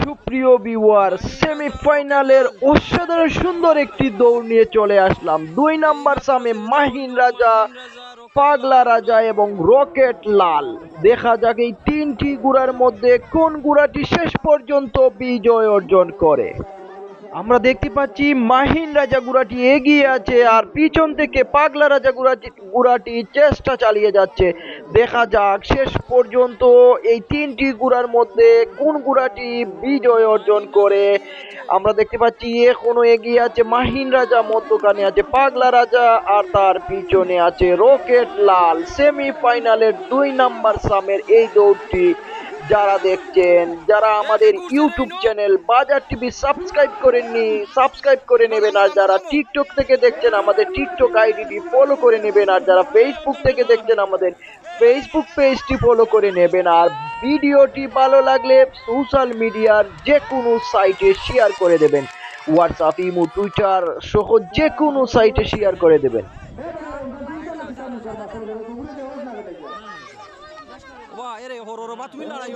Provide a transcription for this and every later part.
সুপ্রিয় বিওয়ার সেমিফাইনালের অসাধারণ সুন্দর একটি দৌড় নিয়ে চলে আসলাম। দুই নাম্বার সামে মাহিন রাজা, পাগলা রাজা এবং রকেট লাল। দেখা যাক এই তিনটি গুড়ার মধ্যে কোন গুড়াটি শেষ পর্যন্ত বিজয় অর্জন করে। আমরা দেখতে পাচ্ছি মাহিন রাজা গুড়াটি এগিয়ে আছে আর পিছন থেকে পাগলা রাজা গুড়াটি গুড়াটি চেষ্টা চালিয়ে যাচ্ছে। দেখা যাক শেষ পর্যন্ত এই তিনটি গুড়ার মধ্যে কোন গুড়াটি বিজয় অর্জন করে। আমরা দেখতে পাচ্ছি এখনও এগিয়ে আছে মাহিন রাজা, মধ্যখানে আছে পাগলা রাজা আর তার পিছনে আছে রকেট লাল। সেমিফাইনালের দুই নাম্বার সামের এই দৌড়টি যারা দেখছেন, যারা আমাদের YouTube channel Bazar TV subscribe করেননি সাবস্ক্রাইব করে নেবেন। আর যারা টিকটক থেকে দেখছেন, আমাদের টিকটক আইডিটি ফলো করে নেবেন। আর যারা ফেসবুক থেকে দেখছেন, আমাদের ফেসবুক পেজটি ফলো করে নেবেন। আর ভিডিওটি ভালো লাগলে সোশ্যাল মিডিয়ার যে কোনো সাইটে শেয়ার করে দেবেন। হোয়াটসঅ্যাপ ইমো টুইটার সহ যে কোনো সাইটে শেয়ার করে দেবেন। वा अरे हो रो बा तुम्ही लढाई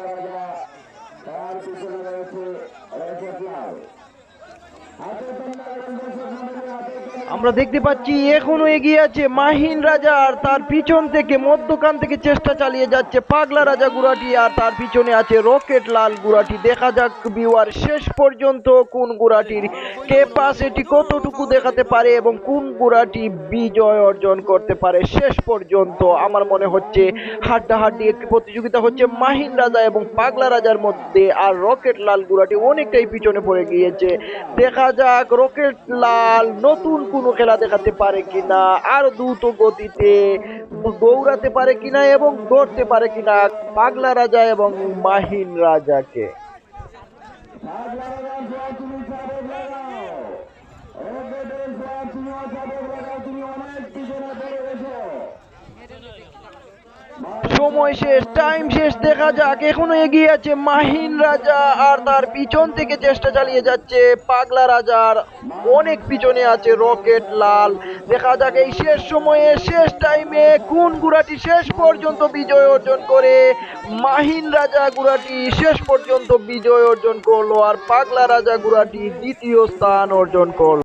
রাজা তার পিছনে রয়েছে রয়েছে আমরা দেখতে পাচ্ছি এখনও এগিয়ে আছে মাহিন রাজা আর তার পিছন থেকে মধ্যখান থেকে চেষ্টা চালিয়ে যাচ্ছে পাগলা রাজা গুড়াটি আর তার পিছনে আছে রকেট লাল গুড়াটি। দেখা যাক বিওয়ার শেষ পর্যন্ত কোন গুড়াটির ক্যাপাসিটি কতটুকু দেখাতে পারে এবং কোন গুড়াটি বিজয় অর্জন করতে পারে। শেষ পর্যন্ত আমার মনে হচ্ছে হাড্ডাহাড্ডি একটি প্রতিযোগিতা হচ্ছে মাহিন রাজা এবং পাগলা রাজার মধ্যে আর রকেট লাল গুড়াটি অনেকটাই পিছনে পড়ে গিয়েছে। দেখা যাক রকেট লাল নতুন কোনো খেলা দেখাতে পারে কিনা, আর দ্রুত গতিতে দৌড়াতে পারে কিনা এবং দৌড়তে পারে কিনা পাগলা রাজা এবং মাহিন রাজাকে। সময় শেষ টাইম শেষ, দেখা যাক, এখনও এগিয়ে আছে মাহিন রাজা আর তার পিছন থেকে চেষ্টা চালিয়ে যাচ্ছে পাগলা রাজার। অনেক পিছনে আছে রকেট লাল। দেখা যাক এই শেষ সময়ে, শেষ টাইমে কোন গুড়াটি শেষ পর্যন্ত বিজয় অর্জন করে। মাহিন রাজা গুড়াটি শেষ পর্যন্ত বিজয় অর্জন করল আর পাগলা রাজা গুড়াটি দ্বিতীয় স্থান অর্জন করল।